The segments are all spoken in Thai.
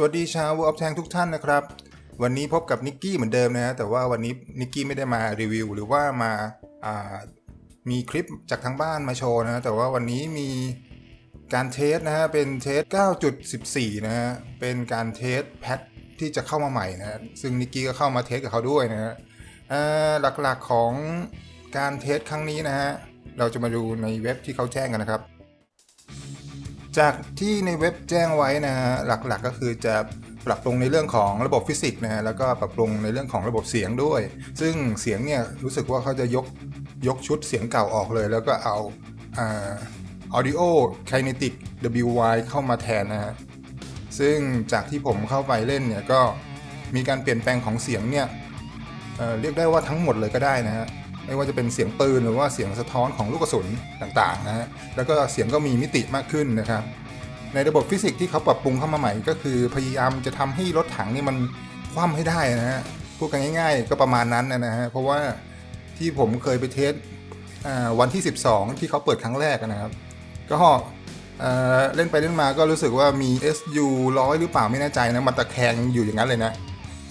สวัสดีชาววอลแทงทุกท่านนะครับ วันนี้พบกับนิกกี้เหมือนเดิมนะฮะแต่ว่าวันนี้นิกกี้ไม่ได้มารีวิว หรือว่ามาามีคลิปจากทางบ้านมาโชว์นะแต่ว่าวันนี้มีการเทสนะฮะเป็นเทส 9.14 นะฮะเป็นการเทสแพทที่จะเข้ามาใหม่นะฮะซึ่งนิกกี้ก็เข้ามาเทสกับเขาด้วยนะฮะหลักๆของการเทสครั้งนี้นะฮะเราจะมาดูในเว็บที่เขาแจ้งกันนะครับ จากที่ในเว็บแจ้งไว้นะฮะหลักๆก็คือจะปรับปรุงในเรื่องของระบบฟิสิกส์นะฮะแล้วก็ปรับปรุงในเรื่องของระบบเสียงด้วย ซึ่งเสียงเนี่ยรู้สึกว่าเขาจะยกยกชุดเสียงเก่าออกเลย แล้วก็เอาอ่า Audio Kinetic WY เข้ามาแทนนะฮะซึ่งจากที่ผมเข้าไปเล่นเนี่ยก็มีการเปลี่ยนแปลงของเสียงเนี่ยเเรียกได้ว่าทั้งหมดเลยก็ได้นะฮะ ไม่ว่าจะเป็นเสียงปืนหรือว่าเสียงสะท้อนของลูกกระสุนต่างๆนะฮะแล้วก็เสียงก็มีมิติมากขึ้นนะครับ ในระบบฟิสิกส์ที่เขาปรับปรุงเข้ามาใหม่ ก็คือพยายามจะทำให้รถถังนี่มันคว่ำให้ได้นะฮะพูดกันง่าย ๆ ก็ประมาณนั้นนะฮะเพราะว่าที่ผมเคยไปเทสวันที่ 12 ที่เขาเปิดครั้งแรกนะครับ ก็เเล่นไปเล่นมาก็รู้สึกว่ามี SU ร้อยหรือเปล่าไม่แน่ใจนะมันตะแคงอยู่อย่างนั้นเลยนะ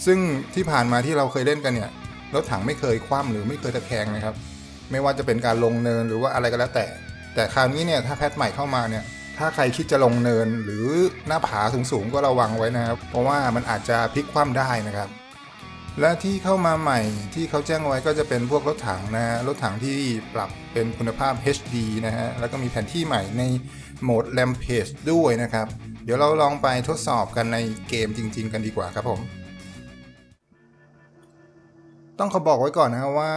ซึ่งที่ผ่านมาที่เราเคยเล่นกันเนี่ย รถถังไม่เคยคว่ำหรือไม่เคยตะแคงนะครับ ไม่ว่าจะเป็นการลงเนินหรือว่าอะไรก็แล้วแต่ แต่คราวนี้เนี่ยถ้าแพทใหม่เข้ามาเนี่ยถ้าใครคิดจะลงเนินหรือหน้าผาสูงๆก็ระวังไว้นะครับ เพราะว่ามันอาจจะพลิกคว่ำได้นะครับ และที่เข้ามาใหม่ที่เขาแจ้งไว้ก็จะเป็นพวกรถถังนะรถถังที่ปรับเป็นคุณภาพ HD นะฮะแล้วก็มีแผนที่ใหม่ในโหมด Rampage ด้วยนะครับ เดี๋ยวเราลองไปทดสอบกันในเกมจริง ๆ กันดีกว่าครับผม ต้องขอบอกไว้ก่อนนะครับว่า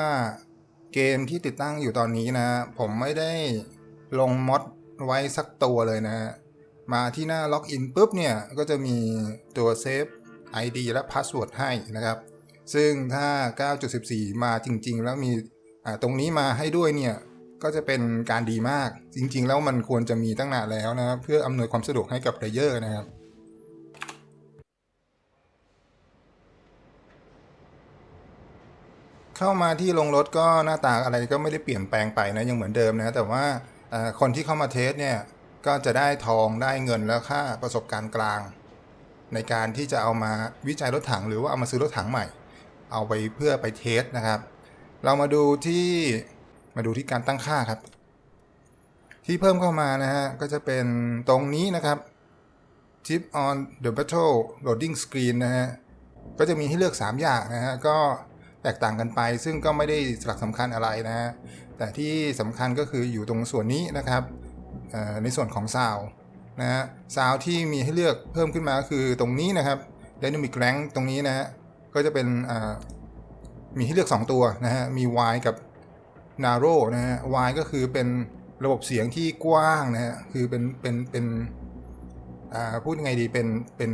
เกมที่ติดตั้งอยู่ตอนนี้นะ ผมไม่ได้ลงมอดไว้สักตัวเลยนะ มาที่หน้าล็อกอินปุ๊บเนี่ย ก็จะมีตัวเซฟ ID และพาสเวิร์ดให้นะครับ ซึ่งถ้า 9.14 มาจริง ๆ แล้วมีตรงนี้มาให้ด้วยเนี่ยก็จะเป็นการดีมากจริง ๆ แล้วมันควรจะมีตั้งนานแล้วนะครับ เพื่ออำนวยความสะดวกให้กับเพลเยอร์นะครับ เข้ามาที่ลงรถก็หน้าตาอะไรก็ไม่ได้เปลี่ยนแปลงไปนะยังเหมือนเดิมนะแต่ว่าคนที่เข้ามาเทสเนี่ยก็จะได้ทองได้เงินแล้วค่าประสบการณ์กลาง ในการที่จะเอามาวิจัยรถถังหรือว่าเอามาซื้อรถถังใหม่ เอาไปเพื่อไปเทสนะครับ เรามาดูที่มาดูที่การตั้งค่าครับ ที่เพิ่มเข้ามานะฮะก็จะเป็นตรงนี้นะครับ Tip on the battle loading screen นะฮะก็จะมีให้เลือก 3 อย่างนะฮะก็ แตกต่างกันไป ซึ่งก็ไม่ได้สลักสำคัญอะไรนะฮะแต่ที่สำคัญก็คืออยู่ตรงส่วนนี้นะครับในส่วนของซาวนะฮะซาวที่มีให้เลือกเพิ่มขึ้นมาก็คือตรงนี้นะครับ Dynamic Rank ตรงนี้นะฮะก็จะเป็นมีให้เลือก 2 ตัวนะฮะมี Y กับ Narrow นะฮะ Y ก็คือเป็นระบบเสียงที่กว้างนะฮะคือเป็นเป็นเป็นพูดยังไงดีเป็นเป็น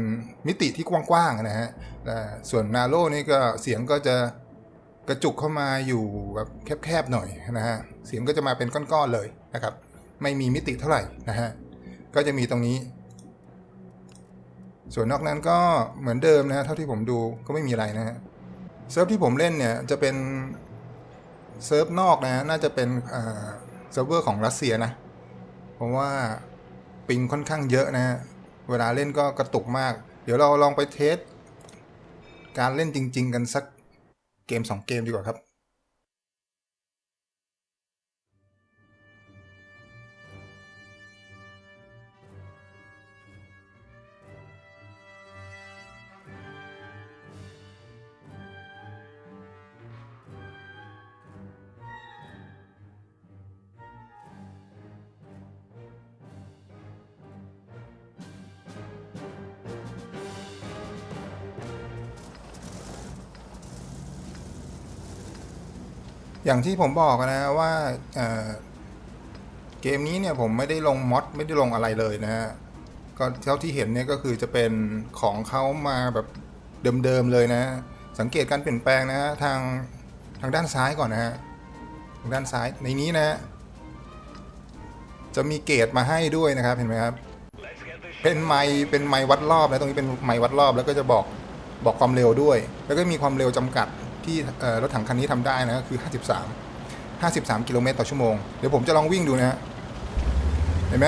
มิติที่กว้างๆนะฮะอ่ส่วนนาโ o นี่ก็เสียงก็จะ กระจุกเข้ามาอยู่แบบแคบๆหน่อยนะฮะเสียงก็จะมาเป็นก้อนๆเลยนะครับ ไม่มีมิติเท่าไหร่นะฮะก็จะมีตรงนี้ ส่วนนอกนั้นก็เหมือนเดิมนะฮะเท่าที่ผมดูก็ไม่มีอะไรนะฮะเซิร์ฟที่ผมเล่นเนี่ยจะเป็นเซิร์ฟนอกนะ น่าจะเป็นอ่าเซิร์ฟเวอร์ของรัสเซียนะ เพราะว่าปิงค่อนข้างเยอะนะฮะเวลาเล่นก็กระตุกมาก เดี๋ยวเราลองไปเทสการเล่นจริง ๆ กันสัก เกม 2 เกมดีกว่าครับ อย่างที่ผมบอกนะว่าเเกมนี้เนี่ยผมไม่ได้ลงมอดไม่ได้ลงอะไรเลยนะฮะก็เท่าที่เห็นเนี่ยก็คือจะเป็นของเขามาแบบเดิมๆเลยนะฮะสังเกตการเปลี่ยนแปลงนะฮะทางทางด้านซ้ายก่อนนะฮะทางด้านซ้ายในนี้นะฮะจะมีเกจมาให้ด้วยนะครับเห็นไหมครับเป็นไมค์เป็นไมค์วัดรอบนะตรงนี้เป็นไมค์วัดรอบแล้วก็จะบอกบอกความเร็วด้วย แล้วก็มีความเร็วจำกัด ที่รถถังคันนี้ทำได้นะก็คือ 53 53 กิโลเมตรต่อชั่วโมง เดี๋ยวผมจะลองวิ่งดูนะฮะเห็นไหม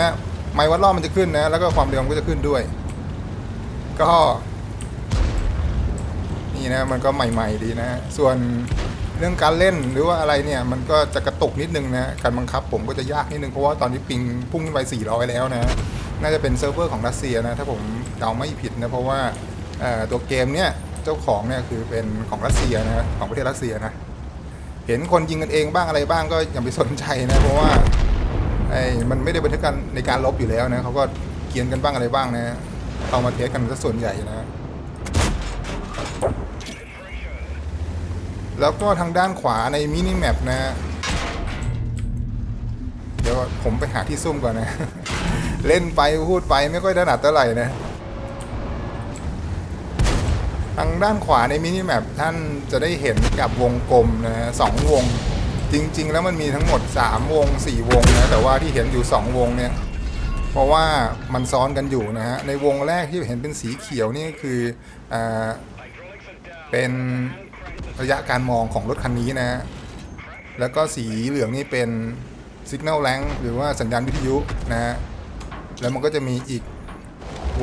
ไมค์วัดรอบมันจะขึ้นนะ แล้วก็ความเร็วมันก็จะขึ้นด้วย ก็ นี่นะมันก็ใหม่ ๆ ดีนะ ส่วนเรื่องการเล่นหรือว่าอะไรเนี่ย มันก็จะกระตุกนิดนึงนะ การบังคับผมก็จะยากนิดนึง เพราะว่าตอนนี้ปิงพุ่งขึ้นไป 400 แล้วนะ น่าจะเป็นเซิร์ฟเวอร์ของรัสเซียนะ ถ้าผมเดาไม่ผิดนะ เพราะว่าตัวเกมเนี่ย เจ้าของเนี่ยคือเป็นของรัสเซียนะของประเทศรัสเซียนะเห็นคนยิงกันเองบ้างอะไรบ้างก็อย่าไปสนใจนะเพราะว่าไอ้มันไม่ได้บันทึกกันในการลบอยู่แล้วนะเขาก็เกียนกันบ้างอะไรบ้างนะเอามาเทสกันซะส่วนใหญ่นะแล้วก็ทางด้านขวาในมินิแมปนะเดี๋ยวผมไปหาที่ซุ่มก่อนนะ เล่นไปพูดไปไม่ค่อยถนัดเท่าไหร่นะ ทางด้านขวาในมินิแมปท่านจะได้เห็นกับวงกลมนะฮะสองวง จริง ๆ แล้วมันมีทั้งหมด 3 วง 4 วงนะแต่ว่าที่เห็นอยู่ 2 วงเนี่ยเพราะว่ามันซ้อนกันอยู่นะฮะในวงแรกที่เห็นเป็นสีเขียวนี่คืออเป็นระยะการมองของรถคันนี้นะแล้วก็สีเหลืองนี่เป็น Signal Rank หรือว่าสัญญาณวิทยุนะฮะแล้วมันก็จะมีอีก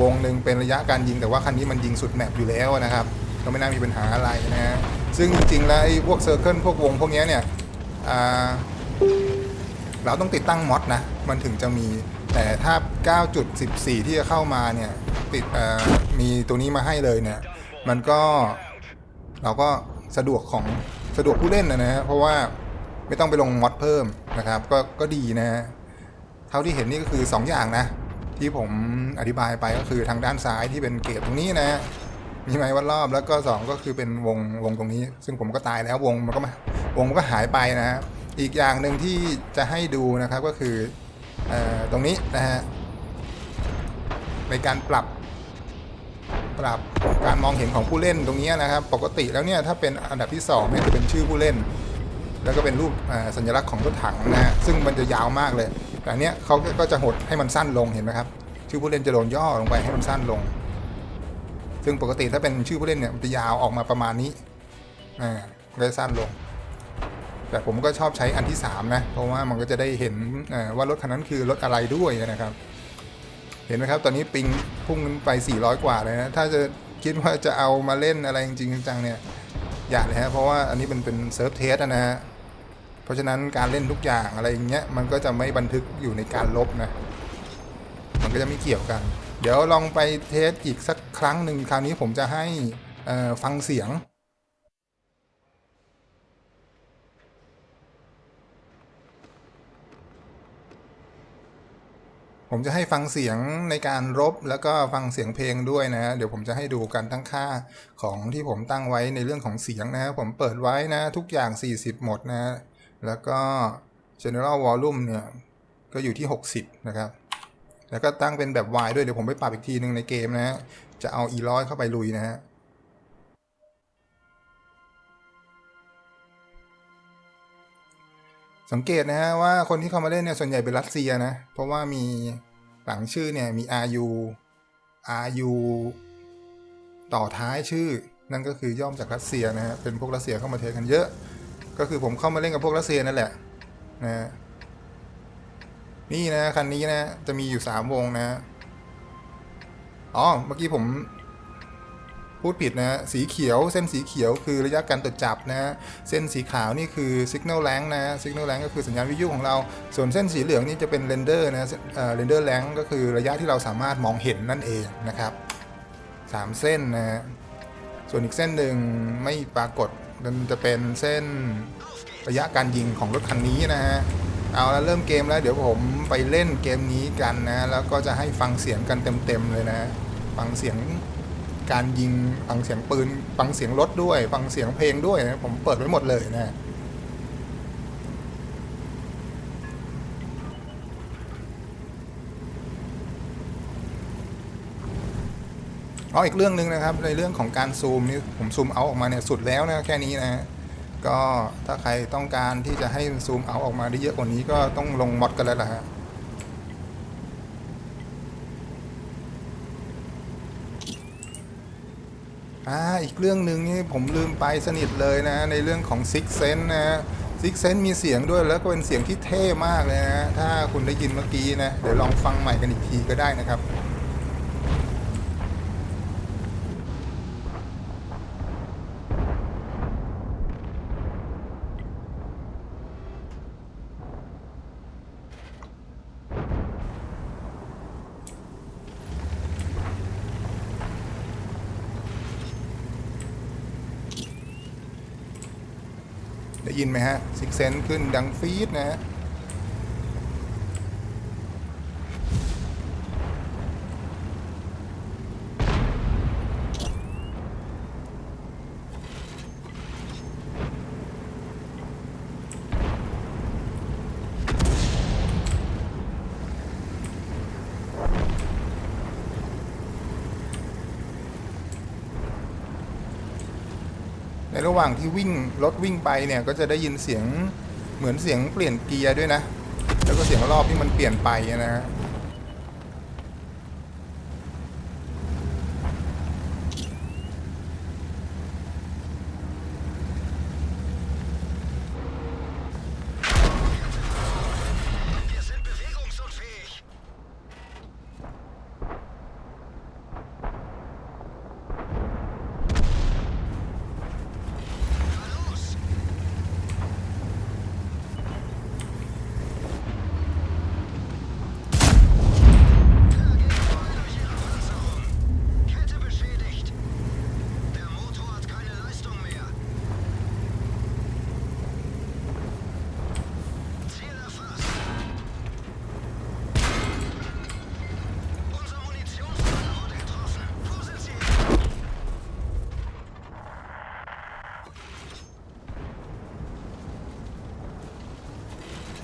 วงหนึ่งเป็นระยะการยิง แต่ว่าคันนี้มันยิงสุดแมปอยู่แล้วนะครับก็ไม่น่ามีปัญหาอะไรนะฮะซึ่งจริงๆแล้วไอ้พวกเซอร์เคิลพวกวงพวกเนี้ยเนี่ยเราต้องติดตั้งมอดนะ มันถึงจะมีแต่ถ้า 9.14 ที่จะเข้ามาเนี่ยติดมีตัวนี้มาให้เลยเนี่ยมันก็เราก็สะดวกของสะดวกผู้เล่นนะนะฮะเพราะว่าไม่ต้องไปลงมอดเพิ่มนะครับ ก็ก็ดีนะฮะเท่าที่เห็นนี่ก็คือ 2 อย่างนะ ที่ผมอธิบายไปก็คือทางด้านซ้ายที่เป็นเกตตรงนี้นะมีไม้วัดรอบแล้วก็ 2 ก็คือเป็นวงวงตรงนี้ ซึ่งผมก็ตายแล้ววงมันก็มาวงมันก็หายไปนะฮะอีกอย่างหนึ่งที่จะให้ดูนะครับก็คือเออตรงนี้นะฮะในการปรับปรับการมองเห็นของผู้เล่นตรงนี้นะครับ ปกติแล้วเนี่ยถ้าเป็นอันดับที่2เนี่ยจะเป็นชื่อผู้เล่น แล้วก็เป็นรูปสัญลักษณ์ของรถถังนะฮะซึ่งมันจะยาวมากเลย แต่เนี้ยเขาก็จะหดให้มันสั้นลงเห็นไหมครับ ชื่อผู้เล่นจะโดนย่อลงไปให้มันสั้นลง ซึ่งปกติถ้าเป็นชื่อผู้เล่นเนี่ยมันจะยาวออกมาประมาณนี้อ่าก็จะสั้นลง แต่ผมก็ชอบใช้อันที่ 3 นะ เพราะว่ามันก็จะได้เห็นว่ารถคันนั้นคือรถอะไรด้วยนะครับ เห็นไหมครับ ตอนนี้ปิงพุ่งไป 400 กว่าเลยนะ ถ้าจะคิดว่าจะเอามาเล่นอะไรจริงจังเนี่ย อย่าเลยฮะเพราะว่าอันนี้มันเป็นเซิร์ฟเทสนะฮะ เพราะฉะนั้นการเล่นทุกอย่างอะไรอย่างเงี้ยมันก็จะไม่บันทึกอยู่ในการลบนะ มันก็จะไม่เกี่ยวกัน เดี๋ยวลองไปเทสอีกสักครั้งหนึ่งคราวนี้ผมจะให้ฟังเสียงผมจะให้ฟังเสียงในการรบแล้วก็ฟังเสียงเพลงด้วยนะ เดี๋ยวผมจะให้ดูกันทั้งค่าของที่ผมตั้งไว้ในเรื่องของเสียงนะผมเปิดไว้นะ ทุกอย่าง 40 หมดนะ แล้วก็ general volume เนี่ย ก็อยู่ที่ 60 นะครับ แล้วก็ตั้งเป็นแบบ Y ด้วย เดี๋ยวผมไปปรับอีกทีหนึ่งในเกมนะฮะ จะเอา e ร้อยเข้าไปลุยนะฮะสังเกตนะฮะว่าคนที่เข้ามาเล่นเนี่ยส่วนใหญ่เป็นรัสเซียนะ เพราะว่ามีหลังชื่อเนี่ยมี RU RU ต่อท้ายชื่อ นั่นก็คือย่อมจากรัสเซียนะฮะเป็นพวกรัสเซียเข้ามาเทสกันเยอะ ก็คือผมเข้ามาเล่นกับพวกรัสเซียนั่นแหละนะฮะนี่นะคันนี้นะจะมีอยู่3วงนะอ๋อเมื่อกี้ผมพูดผิดนะ สีเขียวเส้นสีเขียวคือระยะการตรวจจับนะ เส้นสีขาวนี่คือ signal rank นะ signal rank ก็คือสัญญาณวิทยุของเรา ส่วนเส้นสีเหลืองนี่จะเป็น render นะเอ่อ render rank ก็คือระยะที่เราสามารถมองเห็นนั่นเองนะครับสามเส้นนะ ส่วนอีกเส้นหนึ่งไม่ปรากฏ มันจะเป็นเส้นระยะการยิงของรถคันนี้นะฮะ เอาแล้วเริ่มเกมแล้วเดี๋ยวผมไปเล่นเกมนี้กันนะ แล้วก็จะให้ฟังเสียงกันเต็มๆเลยนะ ฟังเสียงการยิง ฟังเสียงปืน ฟังเสียงรถด้วย ฟังเสียงเพลงด้วยนะ ผมเปิดไว้หมดเลยนะ เอาอีกเรื่องหนึ่งนะครับ ในเรื่องของการซูมนี่ผมซูมเอาออกมาเนี่ยสุดแล้วนะแค่นี้นะก็ถ้าใครต้องการที่จะให้ซูมเอาออกมาได้เยอะกว่านี้ก็ต้องลงมอดกันแล้วล่ะฮะอ่าอีกเรื่องหนึ่งนี่ผมลืมไปสนิทเลยนะ ในเรื่องของ Six Sense นะ Six Sense มีเสียงด้วยแล้วก็เป็นเสียงที่เท่มากเลยนะ ถ้าคุณได้ยินเมื่อกี้นะ เดี๋ยวลองฟังใหม่กันอีกทีก็ได้นะครับ ได้ยินไหมฮะซิกเซนขึ้นดังฟีดนะฮะางที่วิ่งรถวิ่งไปเนี่ยก็จะได้ยินเสียงเหมือนเสียงเปลี่ยนเกียร์ด้วยนะ แล้วก็เสียงรอบที่มันเปลี่ยนไปนะฮะ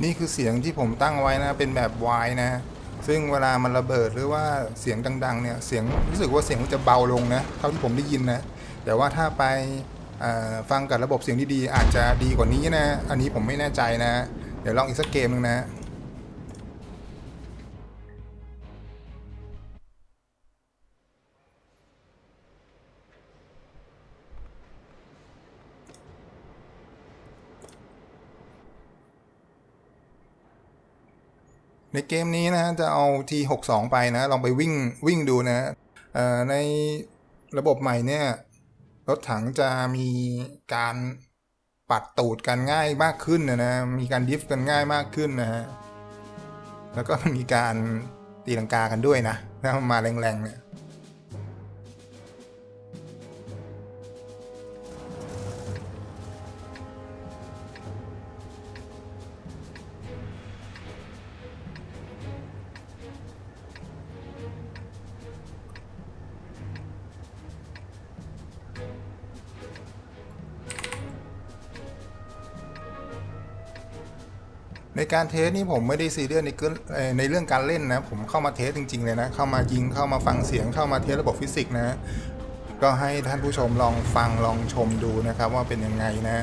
นี่คือเสียงที่ผมตั้งไว้นะ เป็นแบบวายนะ ซึ่งเวลามันระเบิดหรือว่าเสียงดัง ๆ เนี่ย เสียงรู้สึกว่าเสียงมันจะเบาลงนะ เท่าที่ผมได้ยินนะ แต่ว่าถ้าไปฟังกับระบบเสียงดีๆอาจจะดีกว่านี้นะ อันนี้ผมไม่แน่ใจนะ เดี๋ยวลองอีกสักเกมหนึงนะ ในเกมนี้นะจะเอาที62 ไปนะลองไปวิ่งวิ่งดูนะในระบบใหม่เนี่ยรถถังจะมีการปัดตูดกันง่ายมากขึ้นนะนะมีการดิฟกันง่ายมากขึ้นนะฮะแล้วก็มีการตีลังกากันด้วยนะถ้ามาแรงๆเนี่ย ในการเทสนี่ผมไม่ได้ซีเรียสในเรื่องเอ่อในเรื่องการเล่นนะ ผมเข้ามาเทสจริง ๆ เลยนะ เข้ามายิงเข้ามาฟังเสียงเข้ามาเทสระบบฟิสิกส์นะ ก็ให้ท่านผู้ชมลองฟังลองชมดูนะครับว่าเป็นยังไงนะ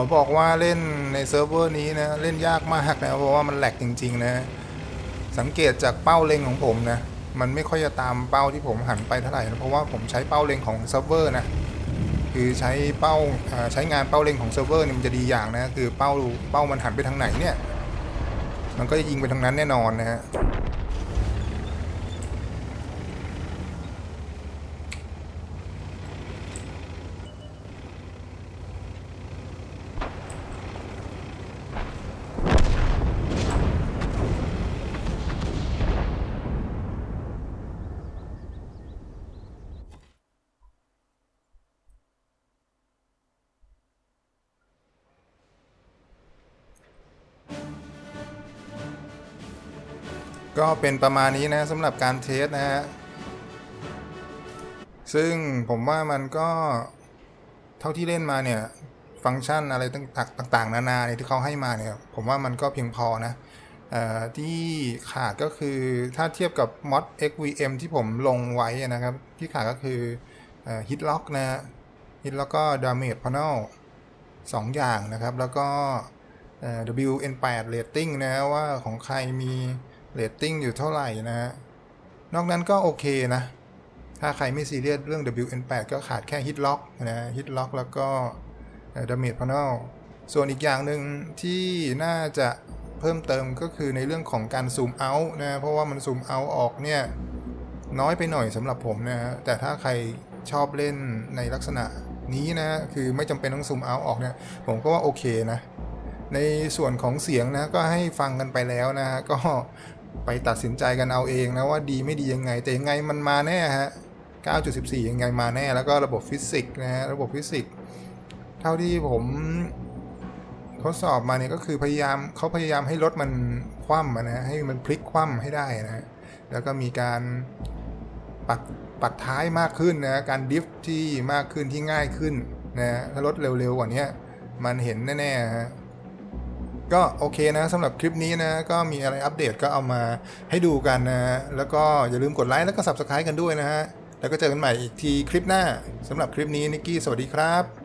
อบอกว่าเล่นในเซิร์ฟเวอร์นี้นะ เล่นยากมากนะ เพราะว่ามันแหลกจริง ๆ นะ สังเกตจากเป้าเล็งของผมนะ มันไม่ค่อยจะตามเป้าที่ผมหันไปเท่าไหร่นะเพราะว่าผมใช้เป้าเล็งของเซิร์ฟเวอร์นะคือใช้เป้าอ่าใช้งานเป้าเล็งของเซิร์ฟเวอร์เนี่ยมันจะดีอย่างนะคือเป้าเป้ามันหันไปทางไหนเนี่ย มันก็จะยิงไปทางนั้นแน่นอนนะฮะ ก็เป็นประมาณนี้นะสำหรับการเทสนะฮะ ซึ่งผมว่ามันก็เท่าที่เล่นมาเนี่ย ฟังก์ชันอะไรต่างๆ นานาเนี่ยที่เขาให้มาเนี่ย ผมว่ามันก็เพียงพอนะออที่ขาดก็คือถ้าเทียบกับ mod xvm ที่ผมลงไว้นะครับ ที่ขาดก็คือฮิตล็อกนะฮิตล็อกก็ damage panel สองอย่างนะครับ แล้วก็ WN8 rating นะว่าของใครมี เรตติ้งอยู่เท่าไหร่นะฮะ นอกนั้นก็โอเคนะ ถ้าใครไม่ซีเรียสเรื่อง WN8 ก็ขาดแค่ Hit Lock นะ Hit Lock แล้วก็เอ่อ Damage Panel ส่วนอีกอย่างหนึ่งที่น่าจะเพิ่มเติมก็คือในเรื่องของการซูมเอาท์นะ เพราะว่ามันซูมเอาท์ออกเนี่ยน้อยไปหน่อยสำหรับผมนะฮะ แต่ถ้าใครชอบเล่นในลักษณะนี้นะ คือไม่จำเป็นต้องซูมเอาท์ออกเนี่ย ผมก็ว่าโอเคนะ ในส่วนของเสียงนะ ก็ให้ฟังกันไปแล้วนะฮะก็ ไปตัดสินใจกันเอาเองนะว่าดีไม่ดียังไง แต่ยังไงมันมาแน่ฮะ 9.14 ยังไงมาแน่ แล้วก็ระบบฟิสิกส์นะฮะ ระบบฟิสิกส์เท่าที่ผมทดสอบมาเนี่ยก็คือพยายามเขาพยายามให้รถมันคว่ำนะให้มันพลิกคว่ำให้ได้นะแล้วก็มีการปัดปัดท้ายมากขึ้นนะการดิฟที่มากขึ้นที่ง่ายขึ้นนะถ้ารถเร็วๆกว่านี้มันเห็นแน่ๆฮะ ก็โอเคนะสำหรับคลิปนี้นะก็มีอะไรอัปเดตก็เอามาให้ดูกันนะแล้วก็อย่าลืมกดไลค์แล้วก็ Subscribe กันด้วยนะฮะแล้วก็เจอกันใหม่อีกทีคลิปหน้าสำหรับคลิปนี้นิกกี้สวัสดีครับ